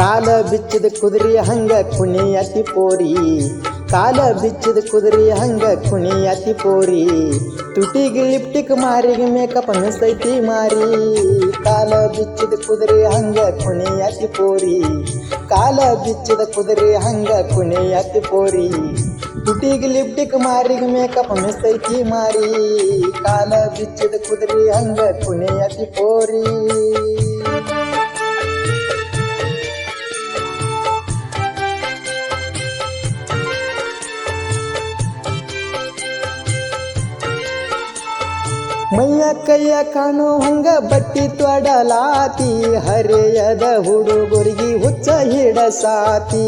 ಕಾಲ ಬಿಚ್ಚಿದ ಕುದುರೆ ಹಂಗ ಕುಣಿಯತಿ ಪೋರಿ. ಕಾಲ ಬಿಚ್ಚಿದ ಕುದುರೆ ಹಂಗ ಕುಣಿಯತಿ ಪೋರಿ. ತುಟಿಗೆ ಲಿಪ್ಟಿಕ್ ಮಾರಿಗೆ ಮೇಕಪ್ ಅನಿಸ್ತೈತಿ ಮಾರಿ. ಕಾಲ ಬಿಚ್ಚಿದ ಕುದುರೆ ಹಂಗ ಕುಣಿಯತಿ ಪೋರಿ. ಕಾಲ ಬಿಚ್ಚಿದ ಕುದುರೆ ಹಂಗ ಕುಣಿಯತಿ ಪೋರಿ. ತುಟಿಗೆ ಲಿಪ್ಟಿಕ್ ಮಾರಿಗೆ ಮೇಕಪ್ ಅನಿಸ್ತೈತಿ ಮಾರಿ. ಕಾಲ ಬಿಚ್ಚಿದ ಕುದುರೆ ಹಂಗ ಕುಣಿಯತಿ ಪೋರಿ. ಮೈಯ ಕೈಯ ಕಾಣು ಹಂಗ ಬಟ್ಟಿ ತೊಡಲಾತಿ ಹರೆಯದ ಹುಡುಗರಿಗೆ ಹುಚ್ಚ ಹಿಡಸಾತಿ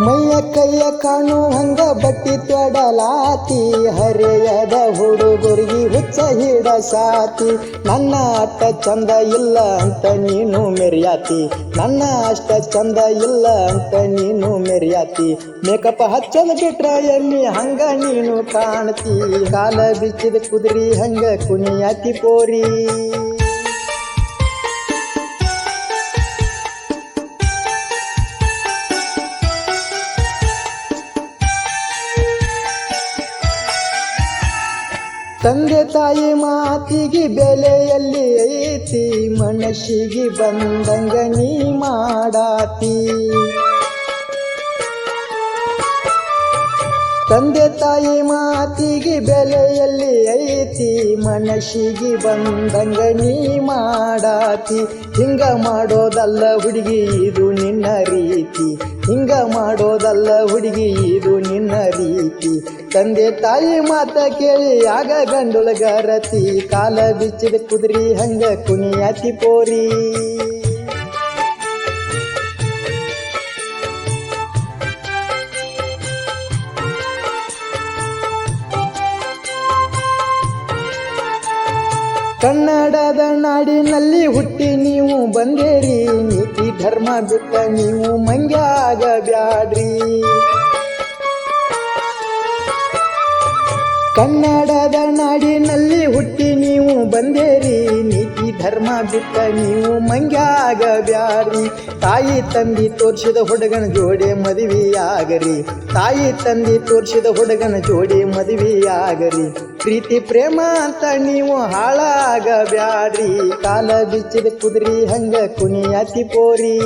ಮೈಯ ಕೈಯ ಕಾಣು ಹಂಗ ಬಟ್ಟಿ ತೊಡಲಾತಿ ಹರೆಯದ ಹುಡುಗುರಿಗೆ ಹುಚ್ಚ ಹಿಡ ಸಾತಿ ನನ್ನ ಅಷ್ಟ ಚಂದ ಇಲ್ಲ ಅಂತ ನೀನು ಮೆರ್ಯಾತಿ, ನನ್ನ ಅಷ್ಟ ಚಂದ ಇಲ್ಲ ಅಂತ ನೀನು ಮೆರ್ಯಾತಿ ಮೇಕಪ್ ಹಚ್ಚದ ಬಿಟ್ರ ಎಲ್ಲಿ ಹಂಗ ನೀನು ಕಾಣ್ತಿ, ಕಾಲ ಬಿಚ್ಚಿದ ಕುದುರಿ ಹಂಗ ಕುಣಿಯಾತಿ ಪೋರಿ. ತಂದೆ ತಾಯಿ ಮಾತಿಗೆ ಬೆಲೆಯಲ್ಲಿ ಐತಿ, ಮನಸ್ಸಿಗೆ ಬಂದಂಗ ನೀ ಮಾಡಾತಿ. ತಂದೆ ತಾಯಿ ಮಾತಿಗೆ ಬೆಲೆಯಲ್ಲಿ ಐತಿ, ಮನಸ್ಸಿಗೆ ಬಂದಂಗ ನೀ ಮಾಡಾತಿ. ಹಿಂಗ ಮಾಡೋದಲ್ಲ ಹುಡುಗಿ, ಇದು ನಿನ್ನ ರೀತಿ. ಹಿಂಗ ಮಾಡೋದಲ್ಲ ಹುಡುಗಿ, ಇದು ರೀತಿ ತಂದೆ ತಾಯಿ ಮಾತ ಕೇಳಿ ಆಗ ಗಂಡುಳಗರತಿ ಕಾಲ ಬಿಚ್ಚಿದ ಕುದುರಿ ಹಂಗ ಕುಣಿಯಾತಿ ಪೋರಿ. ಕನ್ನಡದ ನಾಡಿನಲ್ಲಿ ಹುಟ್ಟಿ ನೀವು ಬಂದೇರಿ. ನೀತಿ ಧರ್ಮ ಬಿಟ್ಟ ನೀವು ಮಂಗ್ಯಾಗ ಬ್ಯಾಡ್ರಿ. ಕನ್ನಡದ ನಾಡಿನಲ್ಲಿ ಹುಟ್ಟಿ ನೀವು ಬಂದೇರಿ, ನೀತಿ ಧರ್ಮ ಬಿಟ್ಟ ನೀವು ಮಂಗ್ಯಾಗ ಬ್ಯಾಡ್ರಿ ತಾಯಿ ತಂದಿ ತೋರಿಸಿದ ಹುಡುಗನ ಜೋಡಿ ಮದುವೆಯಾಗರಿ. ತಾಯಿ ತಂದಿ ತೋರಿಸಿದ ಹುಡುಗನ ಜೋಡಿ ಮದುವೆಯಾಗರಿ. ಪ್ರೀತಿ, ಪ್ರೇಮ ಅಂತ ನೀವು ಹಾಳಾಗ ಬ್ಯಾಡ್ರಿ ಕಾಲ ಬಿಚ್ಚಿದ ಕುದುರಿ ಹಂಗ ಕುಣಿಯಾತಿ ಪೋರಿ.